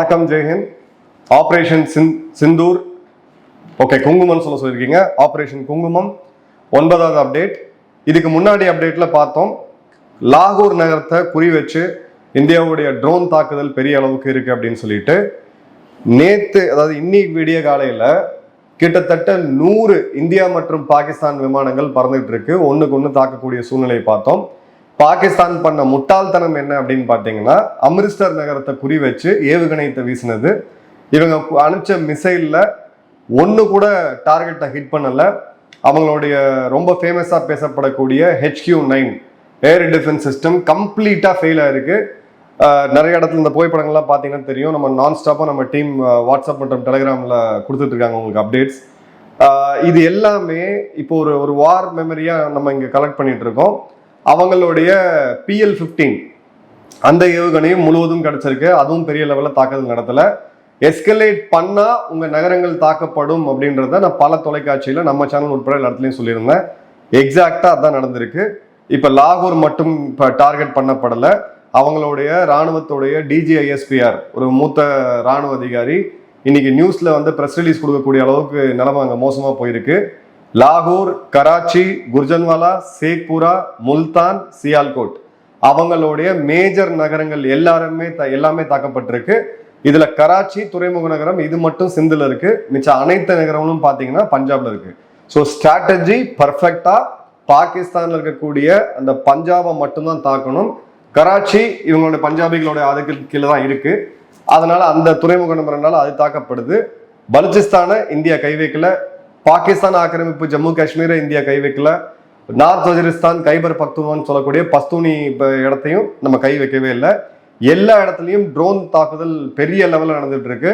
வணக்கம் ஜெயஹிந்த் ஆப்ரேஷன் சிந் சிந்தூர் ஓகே குங்குமம்னு சொல்ல சொல்லியிருக்கீங்க. ஆப்ரேஷன் குங்குமம். ஒன்பதாவது அப்டேட் இதுக்கு முன்னாடி அப்டேட்ல பார்த்தோம் லாகூர் நகரத்தை குறி வச்சு இந்தியாவுடைய ட்ரோன் தாக்குதல் பெரிய அளவுக்கு இருக்கு அப்படின்னு சொல்லிட்டு நேத்து அதாவது இன்னைக்கு விடிய காலையில கிட்டத்தட்ட நூறு இந்தியா மற்றும் பாகிஸ்தான் விமானங்கள் பறந்துட்டு இருக்கு. ஒன்றுக்கு ஒன்று தாக்கக்கூடிய சூழ்நிலையை பார்த்தோம். பாகிஸ்தான் பண்ண முட்டாள்தனம் என்ன அப்படின்னு பார்த்தீங்கன்னா அமிர்தசர் நகரத்தை குறி வச்சு ஏவுகணையத்தை வீசினது. இவங்க அனுப்பிச்ச மிசைலில் ஒன்று கூட டார்கெட்டை ஹிட் பண்ணலை. அவங்களுடைய ரொம்ப ஃபேமஸாக பேசப்படக்கூடிய HQ nine air defence system கம்ப்ளீட்டாக ஃபெயில் ஆயிருக்கு. நிறைய இடத்துல இந்த புகைப்படங்கள்லாம் பார்த்தீங்கன்னா தெரியும். நம்ம நான் ஸ்டாப்பாக நம்ம டீம் வாட்ஸ்அப் மற்றும் டெலிகிராமில் கொடுத்துட்ருக்காங்க உங்களுக்கு அப்டேட்ஸ் இது எல்லாமே இப்போ ஒரு ஒரு வார் மெமரியாக நம்ம இங்கே கலெக்ட் பண்ணிகிட்ருக்கோம் இருக்கோம் அவங்களுடைய பிஎல் ஃபிஃப்டீன் அந்த ஏவுகணையும் முழுவதும் கிடைச்சிருக்கு. அதுவும் பெரிய லெவலில் தாக்குதல் நடத்தல. எஸ்கலேட் பண்ணா உங்க நகரங்கள் தாக்கப்படும் அப்படின்றத நான் பல தொலைக்காட்சியில நம்ம சேனல் உட்பட எல்லா இடத்துலையும் சொல்லியிருந்தேன். எக்ஸாக்டா அதான் நடந்திருக்கு. இப்ப லாகூர் மட்டும் இப்ப டார்கெட் பண்ணப்படல. அவங்களுடைய ராணுவத்துடைய டிஜிஐஎஸ்பிஆர் ஒரு மூத்த ராணுவ அதிகாரி இன்னைக்கு நியூஸ்ல வந்து பிரஸ் ரிலீஸ் கொடுக்கக்கூடிய அளவுக்கு நிலைமை அங்க மோசமா போயிருக்கு. லாகூர் கராச்சி குர்ஜன்வாலா சேக்பூரா முல்தான் சியால்கோட். அவங்களுடைய மேஜர் நகரங்கள் எல்லாருமே எல்லாமே தாக்கப்பட்டிருக்கு. இதுல கராச்சி துறைமுக நகரம் இது மட்டும் சிந்துல இருக்கு. மிச்ச அனைத்து நகரங்களும் பாத்தீங்கன்னா பஞ்சாப்ல இருக்கு. ஸோ ஸ்ட்ராட்டஜி பர்ஃபெக்டா பாகிஸ்தான்ல இருக்கக்கூடிய அந்த பஞ்சாபை மட்டும்தான் தாக்கணும். கராச்சி இவங்களுடைய பஞ்சாபிகளுடைய அதுக்கு கீழே தான் இருக்கு. அதனால அந்த துறைமுக நகரம்னால அது தாக்கப்படுது. பலுச்சிஸ்தானை இந்தியா கை வைக்கல. பாகிஸ்தான் ஆக்கிரமிப்பு ஜம்மு காஷ்மீரை இந்தியா கை வைக்கல நார்த் வஜிரிஸ்தான் கைபர் பக்துவான்னு சொல்லக்கூடிய பஸ்தூனி இடத்தையும் நம்ம கை வைக்கவே இல்லை. எல்லா இடத்துலையும் ட்ரோன் தாக்குதல் பெரிய லெவலில் நடந்துட்டு இருக்கு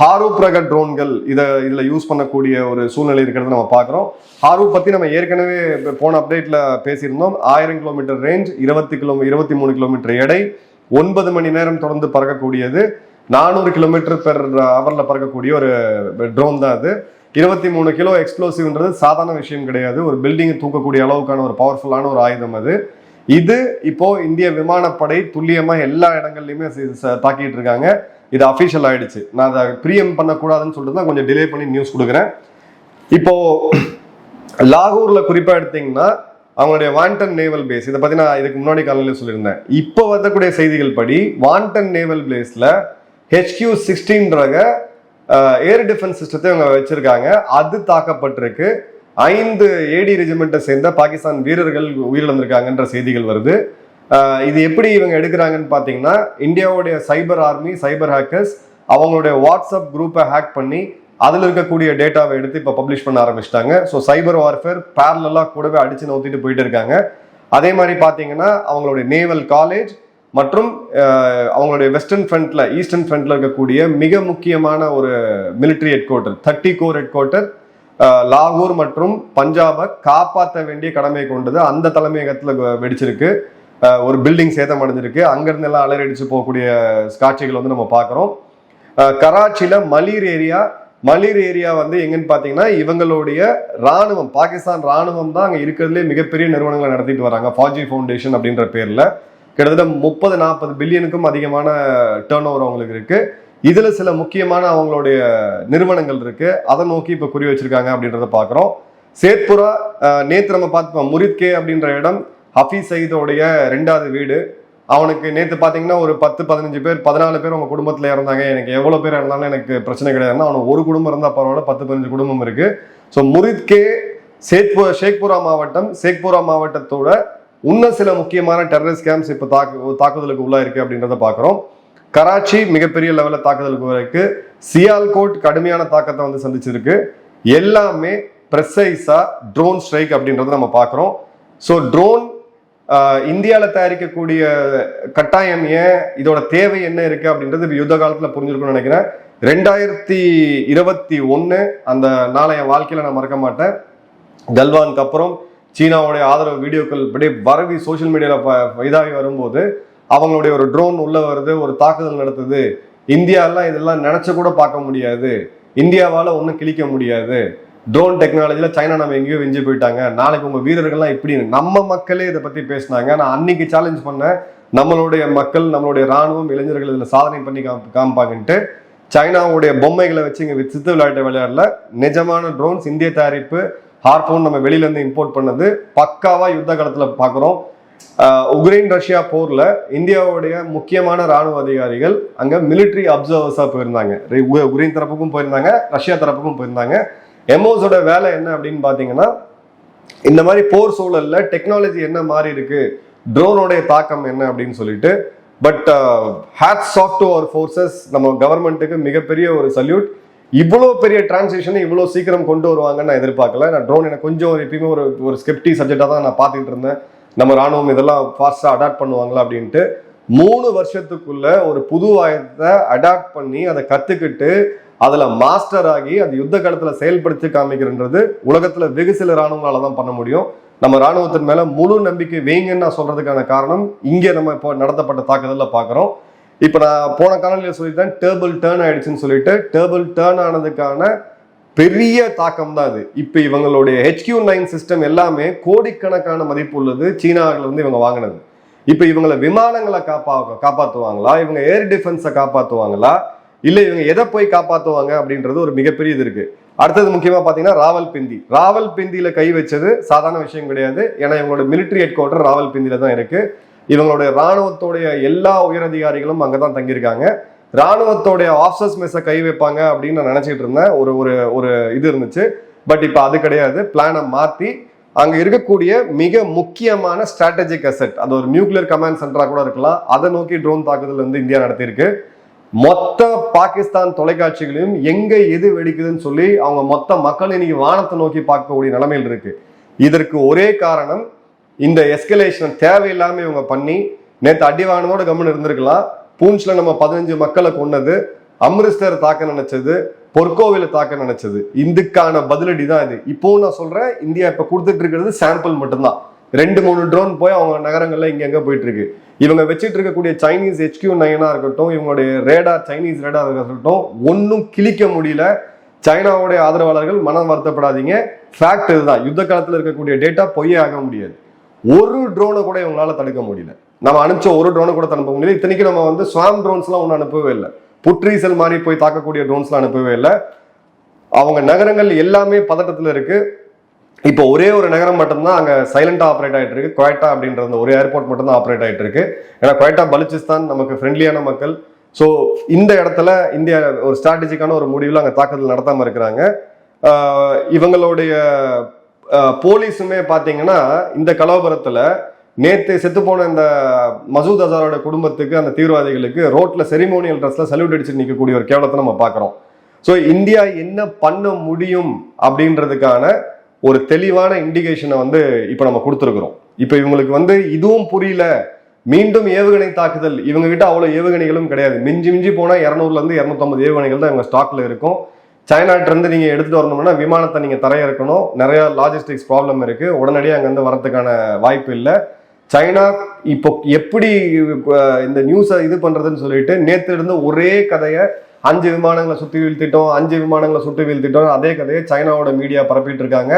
ஹாரூப் ரக ட்ரோன்கள் இதை இதில் யூஸ் பண்ணக்கூடிய ஒரு சூழ்நிலை இருக்கிறத நம்ம பார்க்குறோம் ஹாரூப் பற்றி நம்ம ஏற்கனவே போன அப்டேட்டில் பேசியிருந்தோம். ஆயிரம் கிலோமீட்டர் ரேஞ்ச் இருபத்தி கிலோ இருபத்தி மூணு கிலோமீட்டர் எடை ஒன்பது மணி நேரம் தொடர்ந்து பறக்கக்கூடியது. நானூறு கிலோமீட்டர் பெர் ஹவரில் பறக்கக்கூடிய ஒரு ட்ரோன் தான் அது. இருபத்தி மூணு கிலோ எக்ஸ்ப்ளோசிவ்ன்றது சாதாரண விஷயம் கிடையாது. ஒரு பில்டிங்கை தூக்கக்கூடிய அளவுக்கான ஒரு பவர்ஃபுல்லான ஒரு ஆயுதம் அது. இது இப்போ இந்திய விமானப்படை துல்லியமா எல்லா இடங்கள்லையுமே தாக்கிட்டு இருக்காங்க. இது அஃபிஷியல் ஆயிடுச்சு. நான் அதை பிரியம் பண்ணக்கூடாதுன்னு சொல்லிட்டு தான் கொஞ்சம் டிலே பண்ணி நியூஸ் கொடுக்குறேன். இப்போ லாகூர்ல குறிப்பா எடுத்தீங்கன்னா அவங்களுடைய வாண்டன் நேவல் பேஸ் இதை பத்தி நான் இதுக்கு முன்னாடி காலையில் சொல்லியிருந்தேன். இப்போ வரக்கூடிய செய்திகள் படி வாண்டன் நேவல் பேஸ்ல ஹெச்கியூ சிக்ஸ்டீன் ஏர் டிஃபென்ஸ் சிஸ்டத்தை அவங்க வச்சிருக்காங்க. அது தாக்கப்பட்டிருக்கு. ஐந்து ஏடி ரெஜிமெண்ட்டை சேர்ந்த பாகிஸ்தான் வீரர்கள் உயிரிழந்திருக்காங்கன்ற செய்திகள் வருது. இது எப்படி இவங்க எடுக்கிறாங்கன்னு பார்த்தீங்கன்னா இந்தியாவுடைய சைபர் ஆர்மி சைபர் ஹேக்கர்ஸ் அவங்களுடைய வாட்ஸ்அப் குரூப்பை ஹேக் பண்ணி அதில் இருக்கக்கூடிய டேட்டாவை எடுத்து இப்போ பப்ளிஷ் பண்ண ஆரம்பிச்சிட்டாங்க. ஸோ சைபர் வார்ஃபேர் பேரலாக கூடவே அடித்து நோத்திட்டு போயிட்டு இருக்காங்க. அதே மாதிரி பார்த்தீங்கன்னா அவங்களுடைய நேவல் காலேஜ் மற்றும் அவங்களுடைய வெஸ்டர்ன் ஃப்ரண்ட்ல ஈஸ்டர்ன் ஃப்ரண்ட்ல இருக்கக்கூடிய மிக முக்கியமான ஒரு military headquarter thirty corps headquarter லாகூர் மற்றும் பஞ்சாபை காப்பாற்ற வேண்டிய கடமை கொண்டது அந்த தலைமையகத்தில் வெடிச்சிருக்கு. ஒரு பில்டிங் சேதம் அடைஞ்சிருக்கு. அங்கிருந்து எல்லாம் அலறடிச்சு போகக்கூடிய காட்சிகள் வந்து நம்ம பார்க்குறோம். கராச்சியில மலீர் ஏரியா மலீர் ஏரியா வந்து எங்கன்னு பார்த்தீங்கன்னா இவங்களுடைய ராணுவம் பாகிஸ்தான் ராணுவம் தான் அங்கே இருக்கிறதுலே மிகப்பெரிய நிறுவனங்களை நடத்திட்டு வராங்க. ஃபாஜி ஃபவுண்டேஷன் அப்படின்ற பேர்ல. கிட்டத்தட்ட முப்பது நாற்பது பில்லியனுக்கும் அதிகமான டேர்ன் ஓவர் அவங்களுக்கு இருக்கு. இதுல சில முக்கியமான அவங்களுடைய நிறுவனங்கள் இருக்கு. அதை நோக்கி இப்ப குறி வச்சிருக்காங்க அப்படின்றத பாக்குறோம். சேத்புரா நேற்று நம்ம பார்த்துப்போம் முரித்கே அப்படின்ற இடம் ஹஃபீஸ் சயீதோடைய ரெண்டாவது வீடு. அவனுக்கு நேற்று பார்த்தீங்கன்னா ஒரு பத்து பதினஞ்சு பேர் பதினாலு பேர் அவங்க குடும்பத்தில் இறந்தாங்க. எனக்கு எவ்வளோ பேர் இருந்தாலும் எனக்கு பிரச்சனை கிடையாதுன்னா அவனுக்கு ஒரு குடும்பம் இருந்தால் பரவாயில்ல பத்து பதினஞ்சு குடும்பம் இருக்கு. ஸோ முரித்கே சேத்பு ஷேக்புரா மாவட்டம் ஷேக்புரா மாவட்டத்தோட இன்னும் சில முக்கியமான டெரரிஸ்ட் கேம்ப்ஸ் இப்போ தாக்கு தாக்குதலுக்கு உள்ளாயிருக்கு அப்படின்றத பார்க்குறோம் கராச்சி மிகப்பெரிய லெவலில் தாக்குதலுக்கு இருக்கு சியால்கோட் கடுமையான தாக்கத்தை வந்து சந்திச்சிருக்கு. எல்லாமே ப்ரெசைஸாக ட்ரோன் ஸ்ட்ரைக் அப்படின்றத நம்ம பார்க்குறோம் ஸோ ட்ரோன் இந்தியாவில் தயாரிக்கக்கூடிய கட்டாயம் ஏன் இதோட தேவை என்ன இருக்குது அப்படின்றது இப்போ யுத்த காலத்தில் புரிஞ்சிருக்கும்னு நினைக்கிறேன். ரெண்டாயிரத்தி இருபத்தி ஒன்று அந்த நாளைய வாழ்க்கையில் நான் மறக்க மாட்டேன். கல்வானுக்கு அப்புறம் சீனாவுடைய ஆதரவு வீடியோக்கள் இப்படி வரவி சோஷியல் மீடியாவில் இதாகி வரும்போது அவங்களுடைய ஒரு ட்ரோன் உள்ளே வருது ஒரு தாக்குதல் நடத்துது. இந்தியாலாம் இதெல்லாம் நினச்ச கூட பார்க்க முடியாது. இந்தியாவால் ஒன்றும் கிழிக்க முடியாது. ட்ரோன் டெக்னாலஜியில் சைனா நம்ம எங்கேயோ வெஞ்சு போயிட்டாங்க. நாளைக்கு உங்கள் வீரர்கள்லாம் இப்படி நம்ம மக்களே இதை பற்றி பேசினாங்க. நான் அன்னைக்கு சேலஞ்ச் பண்ணேன் நம்மளுடைய மக்கள் நம்மளுடைய ராணுவம் இளைஞர்கள் இதில் சாதனை பண்ணி காம் காமிப்பாங்கன்ட்டு சைனாவுடைய பொம்மைகளை வச்சு இங்கே சித்து விளையாட்டு விளையாடல. நிஜமான ட்ரோன்ஸ் இந்திய தயாரிப்பு ஹார்பூன் நம்ம வெளியிலேருந்து இம்போர்ட் பண்ணது பக்காவாக யுத்த காலத்தில் பார்க்குறோம். உக்ரைன் ரஷ்யா போர்ல இந்தியாவுடைய முக்கியமான ராணுவ அதிகாரிகள் அங்க மிலிட்டரி அப்சர்வர்ஸா போயிருந்தாங்க. உக்ரைன் தரப்புக்கும் போயிருந்தாங்க ரஷ்யா தரப்புக்கும் போயிருந்தாங்க. எம்ஓஸோட வேலை என்ன அப்படின்னு பாத்தீங்கன்னா இந்த மாதிரி போர் சூழல்ல டெக்னாலஜி என்ன மாறி இருக்கு ட்ரோனோடைய தாக்கம் என்ன அப்படின்னு சொல்லிட்டு பட் ஹேட் சாஃப்ட் அவர் ஃபோர்ஸஸ் நம்ம கவர்மெண்ட்டுக்கு மிகப்பெரிய ஒரு சல்யூட் இவ்வளோ பெரிய டிரான்சேஷனை இவ்வளோ சீக்கிரம் கொண்டு வருவாங்கன்னு நான் எதிர்பார்க்கல. நான் ட்ரோன் எனக்கு கொஞ்சம் ஒரு எப்பயுமே ஒரு ஒரு ஸ்கெப்டி சப்ஜெக்டாக தான் நான் பார்த்துக்கிட்டு இருந்தேன். நம்ம ராணுவம் இதெல்லாம் ஃபாஸ்ட்டாக அடாப்ட் பண்ணுவாங்களா அப்படின்ட்டு மூணு வருஷத்துக்குள்ள ஒரு புது ஆயுதத்தை அடாப்ட் பண்ணி அதை கற்றுக்கிட்டு அதில் மாஸ்டர் ஆகி அந்த யுத்த காலத்தில் செயல்படுத்தி காமிக்கிறன்றது உலகத்தில் வெகு சில ராணுவங்களால தான் பண்ண முடியும். நம்ம ராணுவத்தின் மேலே முழு நம்பிக்கை வைங்கன்னு நான் சொல்கிறதுக்கான காரணம் இங்கே நம்ம இப்போ நடத்தப்பட்ட தாக்குதலில் பார்க்குறோம். இப்போ நான் போன காலநிலையில் சொல்லிட்டேன் டேபிள் டேர்ன் ஆயிடுச்சுன்னு சொல்லிட்டு டேபிள் டேர்ன் ஆனதுக்கான பெரிய தாக்கம் தான் அது. இப்போ இவங்களுடைய ஹெச்கியூ நைன் சிஸ்டம் எல்லாமே கோடிக்கணக்கான மதிப்பு உள்ளது சீனாவில் வந்து இவங்க வாங்கினது. இப்போ இவங்களை விமானங்களை காப்பா காப்பாற்றுவாங்களா இவங்க ஏர் டிஃபென்ஸை காப்பாற்றுவாங்களா இல்லை இவங்க எதை போய் காப்பாற்றுவாங்க அப்படின்றது ஒரு மிகப்பெரிய இது இருக்கு. அடுத்தது முக்கியமாக பார்த்தீங்கன்னா ராவல்பிண்டி ராவல்பிண்டியில கை வச்சது சாதாரண விஷயம் கிடையாது. ஏன்னா இவங்களோட மிலிட்டரி ஹெட் குவார்டர் ராவல்பிண்டியில தான் இருக்குது இவங்களுடைய ராணுவத்தோடைய எல்லா உயரதிகாரிகளும் அங்கதான் தங்கியிருக்காங்க. ராணுவத்தோடைய ஆஃபீஸர்ஸ் மெஸ்ஸை கை வைப்பாங்க அப்படின்னு நான் நினச்சிட்டு இருந்தேன். ஒரு ஒரு ஒரு இது இருந்துச்சு. பட் இப்போ அது கிடையாது. பிளானை மாற்றி அங்கே இருக்கக்கூடிய மிக முக்கியமான ஸ்ட்ராட்டஜிக் அசெட் அது ஒரு நியூக்ளியர் கமாண்ட் சென்டராக கூட இருக்கலாம். அதை நோக்கி ட்ரோன் தாக்குதல் வந்து இந்தியா நடத்தியிருக்கு. மொத்த பாகிஸ்தான் தொலைக்காட்சிகளையும் எங்க எது வெடிக்குதுன்னு சொல்லி அவங்க மொத்த மக்கள் இன்னைக்கு வானத்தை நோக்கி பார்க்கக்கூடிய நிலைமையில் இருக்கு. இதற்கு ஒரே காரணம் இந்த எஸ்கலேஷன் தேவையில்லாம இவங்க பண்ணி நேற்று அடி வாங்கினதோட கம்முன்னு இருந்திருக்கலாம். பூஞ்ச்ல நம்ம பதினஞ்சு மக்களை கொண்டது அம்ரிஸ்டர் தாக்க நினைச்சது பொற்கோவில தாக்க நினைச்சது. இதுக்கான பதிலடி தான் இது. இப்போ நான் சொல்றேன் இந்தியா இப்ப கொடுத்துட்டு இருக்கிறது சாம்பிள் மட்டும்தான். ரெண்டு மூணு ட்ரோன் போய் அவங்க நகரங்கள்ல இங்க எங்க போயிட்டு இருக்கு. இவங்க வச்சிட்டு இருக்கக்கூடிய சைனீஸ் ஹெச்கியூ நைனா இருக்கட்டும் இவங்களுடைய ரேடார் சைனீஸ் ரேடார் இருக்கட்டும் ஒன்றும் கிழிக்க முடியல. சைனாவுடைய ஆதரவாளர்கள் மனம் வருத்தப்படாதீங்க. ஃபேக்ட் இதுதான். யுத்த காலத்துல இருக்கக்கூடிய டேட்டா பொய்யே ஆக முடியாது. ஒரு ட்ரோனை கூட இவங்களால தடுக்க முடியல. நம்ம அனுப்பிச்ச ஒரு ட்ரோனை கூட அனுப்ப முடியல. இத்தனைக்கு நம்ம வந்து ஸ்வாம் ட்ரோன்ஸ்லாம் ஒன்றும் அனுப்பவே இல்லை. புற்றீசல் மாதிரி போய் தாக்கக்கூடிய ட்ரோன்ஸ்லாம் அனுப்பவே இல்லை. அவங்க நகரங்கள் எல்லாமே பதட்டத்தில் இருக்கு. இப்போ ஒரே ஒரு நகரம் மட்டும்தான் அங்கே சைலண்டாக ஆப்ரேட் ஆகிட்டு இருக்கு. குவேட்டா அப்படின்ற அந்த ஒரு ஏர்போர்ட் மட்டும்தான் ஆப்ரேட் ஆகிட்டு இருக்கு. ஏன்னா குவேட்டா பலுச்சிஸ்தான் நமக்கு ஃப்ரெண்ட்லியான மக்கள். ஸோ இந்த இடத்துல இந்தியா ஒரு ஸ்ட்ராட்டஜிக்கான ஒரு முடிவில் அங்கே தாக்குதல் நடத்தாமல் இருக்கிறாங்க. இவங்களுடைய போலீஸுமே பார்த்தீங்கன்னா இந்த கலவரத்துல நேற்று செத்து போன இந்த மசூத் அசாரோட குடும்பத்துக்கு அந்த தீவிரவாதிகளுக்கு ரோட்ல செரிமோனியல் ட்ரெஸ்ல சல்யூட் அடிச்சு நிற்கக்கூடிய ஒரு கேவலத்தை நம்ம பார்க்குறோம் ஸோ இந்தியா என்ன பண்ண முடியும் அப்படின்றதுக்கான ஒரு தெளிவான இண்டிகேஷனை வந்து இப்போ நம்ம கொடுத்துருக்குறோம். இப்போ இவங்களுக்கு வந்து இதுவும் புரியல. மீண்டும் ஏவுகணை தாக்குதல். இவங்க கிட்ட அவ்வளோ ஏவுகணைகளும் கிடையாது. மிஞ்சி மிஞ்சி போனால் இரநூறுலேருந்து இரநூத்தம்பது ஏவுகணைகள் தான் இவங்க ஸ்டாக்ல இருக்கும். சைனாட்டிலேருந்து நீங்கள் எடுத்துகிட்டு வரணும்னா விமானத்தை நீங்கள் தரையிறக்கணும். நிறைய லாஜிஸ்டிக்ஸ் ப்ராப்ளம் இருக்குது உடனடியாக அங்கேருந்து வரத்துக்கான வரதுக்கான வாய்ப்பு இல்லை. சைனா இப்போ எப்படி இந்த நியூஸை இது பண்ணுறதுன்னு சொல்லிட்டு நேற்று இருந்து ஒரே கதையை அஞ்சு விமானங்களை சுற்றி வீழ்த்திட்டோம் அஞ்சு விமானங்களை சுட்டு வீழ்த்திட்டோம் அதே கதையை சைனாவோட மீடியா பரப்பிட்டு இருக்காங்க.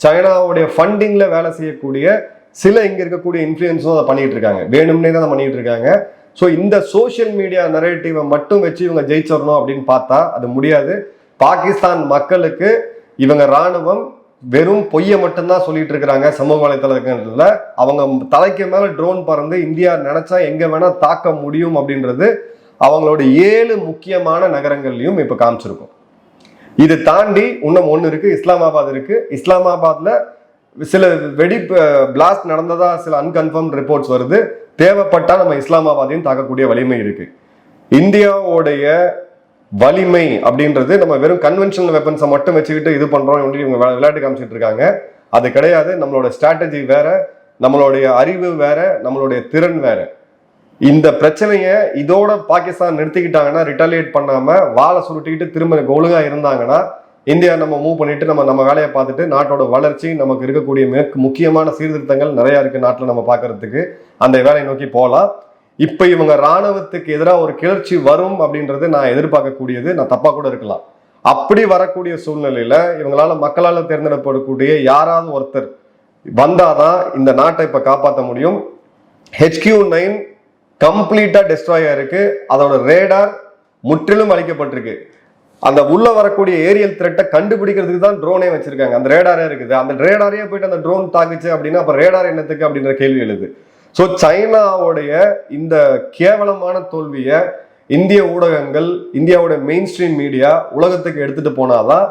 சைனாவுடைய ஃபண்டிங்கில் வேலை செய்யக்கூடிய சில இங்கே இருக்கக்கூடிய இன்ஃப்ளூயன்ஸும் அதை பண்ணிகிட்டு இருக்காங்க. வேணும்னே தான் அதை இருக்காங்க. ஸோ இந்த சோஷியல் மீடியா நரேட்டிவை மட்டும் வச்சு இவங்க ஜெயிச்சிடணும் அப்படின்னு பார்த்தா அது முடியாது. பாகிஸ்தான் மக்களுக்கு இவங்க ராணுவம் வெறும் பொய்யை மட்டும்தான் சொல்லிட்டு இருக்கிறாங்க சமூக வலைத்தளங்கள்ல. அவங்க தலைக்கு மேல ட்ரோன் பறந்து இந்தியா நினைச்சா எங்க வேணா தாக்க முடியும் அப்படின்றது அவங்களோட ஏழு முக்கியமான நகரங்கள்லையும் இப்ப காமிச்சிருக்கும். இது தாண்டி இன்னும் ஒன்று இருக்கு இஸ்லாமாபாத் இருக்கு. இஸ்லாமாபாத்ல சில வெடி பிளாஸ்ட் நடந்ததா சில அன்கன்ஃபர்ம் ரிப்போர்ட்ஸ் வருது. தேவைப்பட்டா நம்ம இஸ்லாமாபாத்தையும் தாக்கக்கூடிய வலிமை இருக்கு. இந்தியாவுடைய வலிமை அப்படின்றது நம்ம வெறும் கன்வென்ஷனல் வெப்பன்ஸை மட்டும் வச்சுக்கிட்டு இது பண்ணுறோம் அப்படின்னு இவங்க விளையாட்டு காமிச்சிட்டு இருக்காங்க. அது கிடையாது. நம்மளோட ஸ்ட்ராட்டஜி வேற நம்மளுடைய அறிவு வேற நம்மளுடைய திறன் வேற. இந்த பிரச்சனையை இதோட பாகிஸ்தான் நிறுத்திக்கிட்டாங்கன்னா ரிட்டாலியேட் பண்ணாம வாழை சுருட்டிக்கிட்டு திரும்ப ஒழுங்கா இருந்தாங்கன்னா இந்தியா நம்ம மூவ் பண்ணிட்டு நம்ம நம்ம வேலையை பார்த்துட்டு நாட்டோட வளர்ச்சி நமக்கு இருக்கக்கூடிய மிக முக்கியமான சீர்திருத்தங்கள் நிறைய இருக்கு நாட்டில் நம்ம பார்க்கறதுக்கு. அந்த வேலையை நோக்கி போகலாம். இப்ப இவங்க ராணுவத்துக்கு எதிராக ஒரு கிளர்ச்சி வரும் அப்படின்றது நான் எதிர்பார்க்கக்கூடியது. நான் தப்பா கூட இருக்கலாம். அப்படி வரக்கூடிய சூழ்நிலையில இவங்களால மக்களால் தேர்ந்தெடுக்கப்படக்கூடிய யாராவது ஒருத்தர் வந்தாதான் இந்த நாட்டை இப்ப காப்பாற்ற முடியும். ஹெச்கியூ நைன் கம்ப்ளீட்டா டெஸ்ட்ராய் ஆயிருக்கு. அதோட ரேடார் முற்றிலும் அழிக்கப்பட்டிருக்கு. அந்த உள்ள வரக்கூடிய ஏரியல் த்ரெட்டை கண்டுபிடிக்கிறதுக்கு தான் ட்ரோனே வச்சிருக்காங்க. அந்த ரேடாரே இருக்குது. அந்த ரேடாரே போயிட்டு அந்த ட்ரோன் தாக்குச்சு அப்படின்னா அப்ப ரேடார் என்னத்துக்கு அப்படின்ற கேள்வி எழுது. ஸோ சைனாவுடைய இந்த கேவலமான தோல்வியை இந்திய ஊடகங்கள் இந்தியாவுடைய மெயின் ஸ்ட்ரீம் மீடியா உலகத்துக்கு எடுத்துட்டு போனாதான்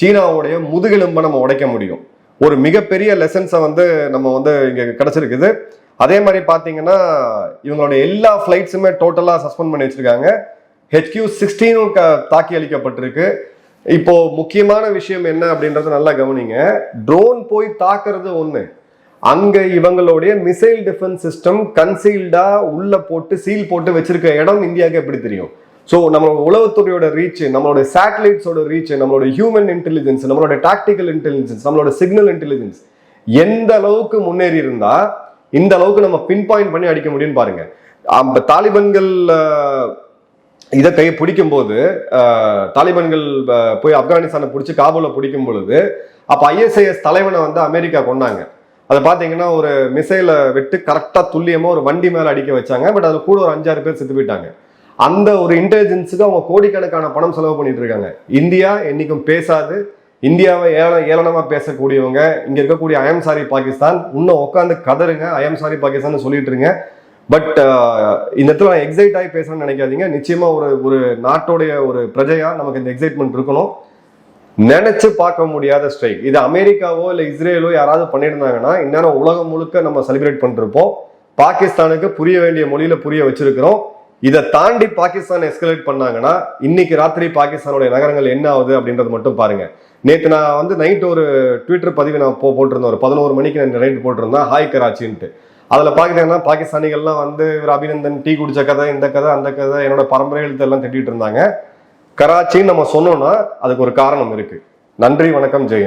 சீனாவுடைய முதுகெலும்பை நம்ம உடைக்க முடியும். ஒரு மிகப்பெரிய லெசன்ஸை வந்து நம்ம வந்து இங்கே கிடச்சிருக்குது. அதே மாதிரி பார்த்தீங்கன்னா இவங்களுடைய எல்லா ஃப்ளைட்ஸுமே டோட்டலாக சஸ்பெண்ட் பண்ணி வச்சிருக்காங்க. ஹெச்கியூ சிக்ஸ்டீனும் க தாக்கி அளிக்கப்பட்டிருக்கு. இப்போ முக்கியமான விஷயம் என்ன அப்படின்றத நல்லா கவனிங்க. ட்ரோன் போய் தாக்குறது ஒன்று அங்க இவங்களுடைய மிசைல் டிஃபென்ஸ் சிஸ்டம் கன்சீல்டா உள்ள போட்டு சீல் போட்டு வச்சிருக்க இடம் இந்தியாவுக்கு எப்படி தெரியும்? ஸோ நம்மளோட உளவுத்துறையோட ரீச் நம்மளோட சேட்டலைட்ஸோட ரீச் நம்மளோட ஹியூமன் இன்டெலிஜென்ஸ் நம்மளோட டாக்டிக்கல் இன்டெலிஜென்ஸ் நம்மளோட சிக்னல் இன்டெலிஜென்ஸ் எந்த அளவுக்கு முன்னேறி இருந்தா இந்த அளவுக்கு நம்ம பின் பாயிண்ட் பண்ணி அடிக்க முடியும்னு பாருங்க. அந்த தாலிபன்கள் இதை கையை பிடிக்கும் போது தாலிபான்கள் போய் ஆப்கானிஸ்தானை பிடிச்சி காபூலை பிடிக்கும் பொழுது அப்போ ஐஎஸ்ஐஎஸ் தலைவனை வந்து அமெரிக்கா கொண்டாங்க அதை பார்த்தீங்கன்னா ஒரு மிசைலை விட்டு கரெக்டாக துல்லியமாக ஒரு வண்டி மேலே அடிக்க வச்சாங்க. பட் அதுல கூட ஒரு அஞ்சாறு பேர் செத்து போயிட்டாங்க. அந்த ஒரு இன்டெலிஜென்ஸுக்கு அவங்க கோடிக்கணக்கான பணம் செலவு பண்ணிட்டு இருக்காங்க. இந்தியா என்றைக்கும் பேசாது. இந்தியாவை ஏள ஏளனமாக பேசக்கூடியவங்க இங்கே இருக்கக்கூடிய ஐஎம் சாரி பாகிஸ்தான். இன்னும் உட்காந்து கதருங்க ஐஎம் சாரி பாகிஸ்தான் சொல்லிட்டு இருங்க. பட் இந்த இடத்துல நான் எக்ஸைட் ஆகி பேசணும்னு நினைக்காதீங்க. நிச்சயமாக ஒரு ஒரு நாட்டோடைய ஒரு பிரஜையாக நமக்கு இந்த எக்ஸைட்மெண்ட் இருக்கணும். நினைச்சு பார்க்க முடியாத ஸ்ட்ரைக் இது அமெரிக்காவோ இல்லை இஸ்ரேலோ யாராவது பண்ணியிருந்தாங்கன்னா இந்நேரம் உலகம் முழுக்க நம்ம செலிப்ரேட் பண்ணிருப்போம். பாகிஸ்தானுக்கு புரிய வேண்டிய மொழியில புரிய வச்சிருக்கிறோம். இதை தாண்டி பாகிஸ்தான் எஸ்கலேட் பண்ணாங்கன்னா இன்னைக்கு ராத்திரி பாகிஸ்தானுடைய நகரங்கள் என்ன ஆகுது அப்படின்றது மட்டும் பாருங்க. நேற்று நான் வந்து நைட் ஒரு ட்விட்டர் பதிவு நான் போ போட்டிருந்தேன். ஒரு பதினோரு மணிக்கு நான் நைட் போட்டிருந்தேன். ஹாய் கராச்சின்ட்டு. அதில் பார்க்குறீங்கன்னா பாகிஸ்தானிகள்லாம் வந்து இவர் அபிநந்தன் டீ குடிச்ச கதை இந்த கதை அந்த கதை என்னோட பரம்பரை எழுத்து எல்லாம் இருந்தாங்க. கராச்சின்னு நம்ம சொன்னோம்னா அதுக்கு ஒரு காரணம் இருக்கு. நன்றி வணக்கம் ஜெயன்